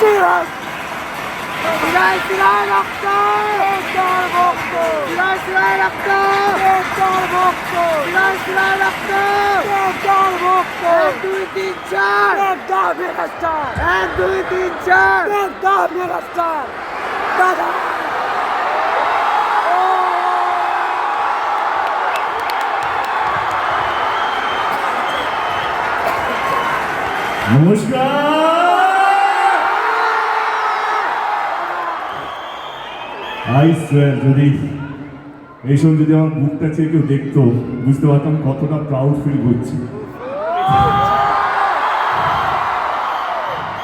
সিরাজ সিরাজ সিরাজ রক্ত তোর ভক্ত সিরাজ সিরাজ রক্ত তোর ভক্ত সিরাজ সিরাজ রক্ত তোর ভক্ত এক দুই তিন চার একটা মেগাস্টার এক দুই তিন চার একটা মেগাস্টার দাদা নমস্কার আই সোয়ার যদি এই সময় যদি আমার মুখটা চেয়ে কেউ দেখতো, বুঝতে পারতাম কতটা প্রাউড ফিল করছি।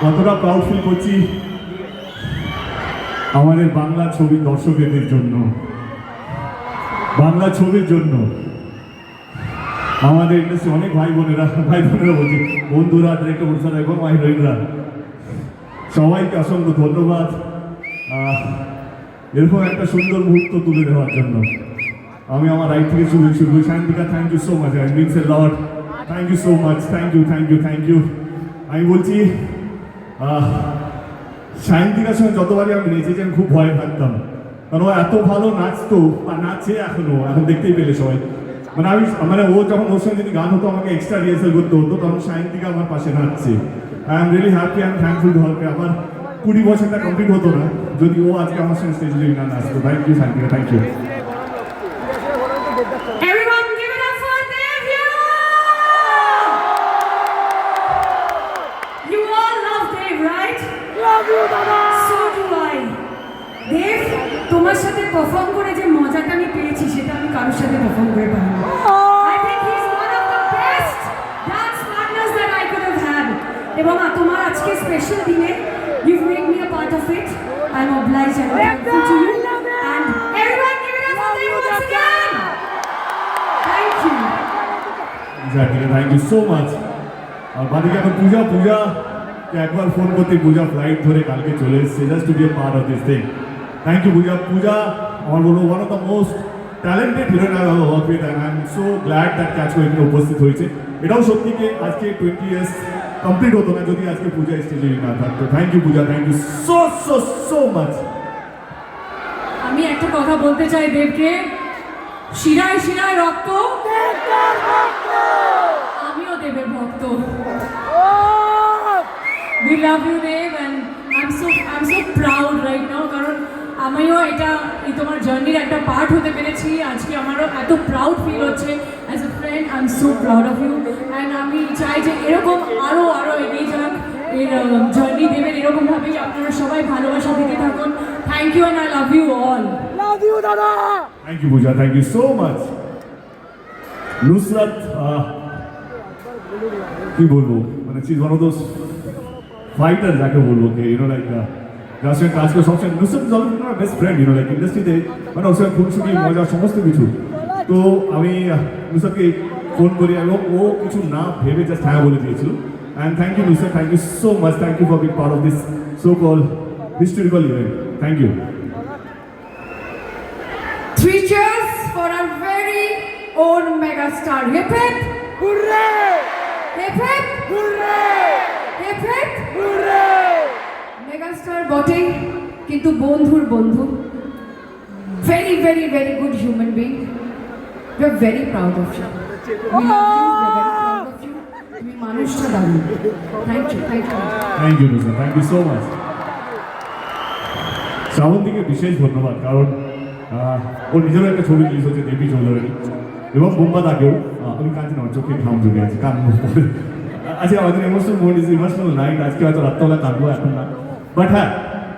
কতটা প্রাউড ফিল করছি আমাদের বাংলা ছবি দর্শকদের জন্য। বাংলা ছবির জন্য। আমাদের ইন্ডাস্ট্রি অনেক ভাই বোনেরা ভাই বোনেরা বলছে, বন্ধুরা ডিরেক্টর বন্ধুরা এবং ভাই রোহিতরা সবাইকে অসংখ্য ধন্যবাদ। এরকম একটা সুন্দর মুহূর্ত তুলে দেওয়ার জন্য। আমি আমার রাইট থেকে শুরু শুরু Shantika thank you so much I means a lot thank you so much thank you thank you thank you আমি বলছি আহ, সায়ন্তিকার সঙ্গে যতবারই আমি নেচেছি আমি খুব ভয় থাকতাম কারণ ও এত ভালো নাচতো আর নাচছে এখনও এখন দেখতেই পেলে সবাই। মানে আমি মানে ও যখন ওর সঙ্গে যদি গান হতো আমাকে এক্সট্রা রিহার্সাল করতে হতো তখন সায়ন্তিকা আমার পাশে নাচছে। I am really happy and thankful to হরকে আমার কুড়ি বছরটা কমপ্লিট হতো না। যদি ও আজকে আমার সঙ্গে স্টেজে যদি না নাচতো thank you thank you Everyone give it up for Devya! You all love Dev, right? Love you তোমার সাথে পারফর্ম করে যে মজাটা আমি পেয়েছি সেটা আমি কারোর সাথে পারফর্ম করে পারিনি I think he's one of the best dance partners that I could have had. এবং তোমার আজকে স্পেশাল দিনে you've made me a part of it. I'm obliged and thankful to you. And everyone give it up for Dev once again. Thank you. Zakira thank you so much আর বাদিকে এখন পূজা পূজা। একবার phone করতে পূজা flight ধরে কালকে চলে এসেছে just to be a part of this thing thank you Puja. Puja আমার বলব one of the most talented heroine I have work with and I am so glad that catch এখানে উপস্থিত হয়েছে। এটাও সত্যি যে আজকে টোয়েন্টি ইয়ার্স কমপ্লিট হতো না যদি আজকে পূজা স্টেজে না থাকতো। Thank you Puja thank you so so so much আমি একটা কথা বলতে চাই দেবকে। শিরায় শিরায় রক্ত। আমিও দেবের ভক্ত। We love you Dev and I am so I am so proud কারণ আমিও এটা, এই তোমার জার্নির একটা পার্ট হতে পেরেছি। আজকে আমারও এত প্রাউড ফিল হচ্ছে। As a friend I am so proud of you and আমি চাই যে এরকম আরও আরও এগিয়ে যাক। এর জার্নি দেবেন এরকমভাবেই আপনারা সবাই ভালোবাসা দিতে থাকুন। Thank you and I love you all love you দাদা! Thank you Puja thank you so much Nusrat আহ, কি বলব? মানে চিজ ওয়ান অফ দোজ ফাইটার যাকে বলব কে ইউনো লাইক যার সঙ্গে কাজ করে সবসময় নুসরাত ইজ আমার best friend you know like ইন্ডাস্ট্রিতে মানে ওর সঙ্গে খুনসুটি মজা সমস্ত কিছু। তো আমি নুসরাতকে ফোন করি এবং ও কিছু না ভেবে জাস্ট হ্যাঁ বলে দিয়েছিল। And thank you Nusrat thank you so much thank you for being part of this so call historical event thank you Three cheers for our very own megastar. Hip hip, hurray hip hip, hurray hip hip. Hurray megastar বটেই কিন্তু বন্ধুর বন্ধু। Very very very good human being you are very proud of you thank you thank thank you so much শ্রাবন্তীকে বিশেষ ধন্যবাদ, কারণ ওর নিজেরও একটা ছবি রিলিজ হচ্ছে দেবী চৌধুরী। এবং বোম্বা তাকেও আমি কাঁদছি না চোখে ঘাম জমে আছে, কান আজকে আমাদের emotional mode is emotional night আজকে হয়তো রাত্রবেলা কাঁদবো, এখন না। বাট হ্যাঁ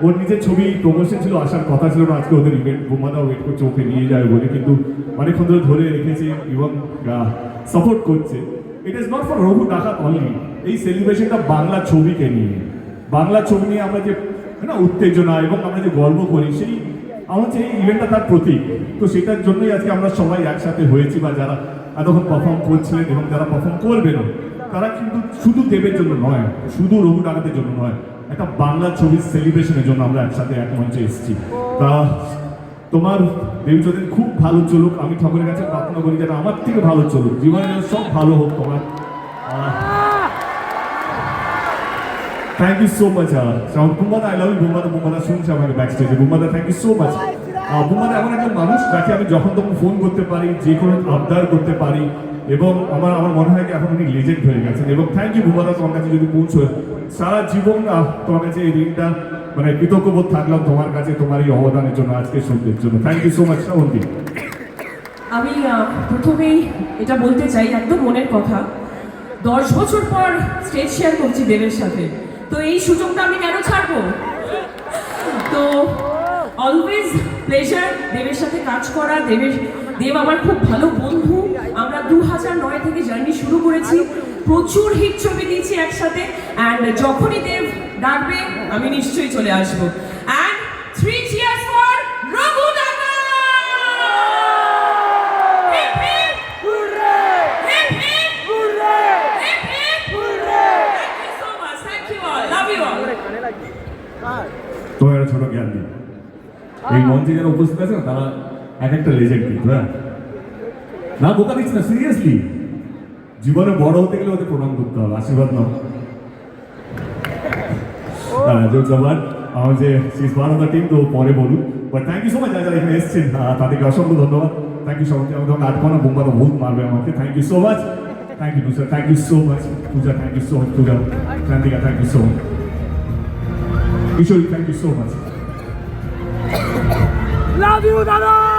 ওর নিজের ছবি প্রমোশন ছিল, আসার কথা ছিল না, আজকে ওদের ইভেন্ট বোম্বাদাও ওয়েট করছে, ওকে নিয়ে যাবে বলে, কিন্তু অনেকক্ষণ ধরে ধরে রেখেছে এবং সাপোর্ট করছে। It is not for Raghu Dakat only এই সেলিব্রেশনটা বাংলা ছবিকে নিয়ে। বাংলা ছবি নিয়ে আমরা যে, না, উত্তেজনা এবং আমরা যে গর্ব করি, সেই, আমার এই ইভেন্টটা তার প্রতীক। তো সেটার জন্যই আজকে আমরা সবাই একসাথে হয়েছি বা যারা এতক্ষণ পারফর্ম করছিলেন এবং যারা পারফর্ম করবেনও, তারা কিন্তু শুধু দেবের জন্য নয়, শুধু রঘু ডাকাতের জন্য নয় একটা বাংলা ছবির সেলিব্রেশনের জন্য আমরা একসাথে এক মঞ্চে এসেছি। তা তোমার দেবী চৌধুরী খুব ভালো চলুক, আমি ঠাকুরের কাছে প্রার্থনা করি যেন আমার থেকে ভালো চলুক। জীবনে যেন সব ভালো হোক তোমার। Thank you so much Shrabon, বুম্বাদা I love you বুম্বাদা বুম্বাদা, শুনছে আমাকে ব্যাক স্টেজে বুম্বাদা থ্যাংক ইউ সো মাচ বুম্বাদা এমন একটা মানুষ যাকে আমি যখন তখন ফোন করতে পারি, যে কোনো আবদার করতে পারি। এবং আমার আমার মনে হয় কি এখন উনি লেজেন্ড হয়ে গেছেন। এবং থ্যাংক ইউ বুম্বাদা, তোমার কাছে যদি পৌঁছো সারা জীবন তোমার কাছে এই দিনটা মানে কৃতজ্ঞবোধ থাকলাম তোমার কাছে, তোমার এই অবদানের জন্য আজকে সন্ধ্যের জন্য। Thank you so much Srabanti আমি প্রথমেই এটা বলতে চাই, একদম মনের কথা। দশ বছর পর স্টেজ শেয়ার করছি দেবের সাথে। তো এই সুযোগটা আমি কেন ছাড়বো? তো অলওয়েজ প্লেজার দেবের সাথে কাজ করা, দেবের দেব আমার খুব ভালো বন্ধু। আমরা দু হাজার নয় থেকে জার্নি শুরু করেছি। প্রচুর হিট ছবি দিয়েছি একসাথে। অ্যান্ড যখনই দেব ডাকবে আমি নিশ্চয়ই চলে আসব। And three cheers for Raghu. তোমার ছোট জ্ঞান এই মঞ্চে যারা উপস্থিত আছে না? তারা এক একটা লেজেন্ড কিন্তু হ্যাঁ? না বোকা দিচ্ছি না সিরিয়াসলি জীবনে বড় হতে গেলে ওদের প্রণাম করতে হবে আশীর্বাদ নাও। হ্যাঁ জোকস আমার যে সিজ ওয়ান অফ দ্য টিম তো পরে বলুন। But thank you so much যারা যারা এখানে এসেছেন তাদেরকে অসংখ্য ধন্যবাদ। থ্যাংক ইউ সো মাচ আমি আটকানো বোম্বা ভুল মারবে আমাকে। Thank you so much thank you sir thank you so much Puja thank you so much Puja Krantika thank you so much Kishori thank you so much love you দাদা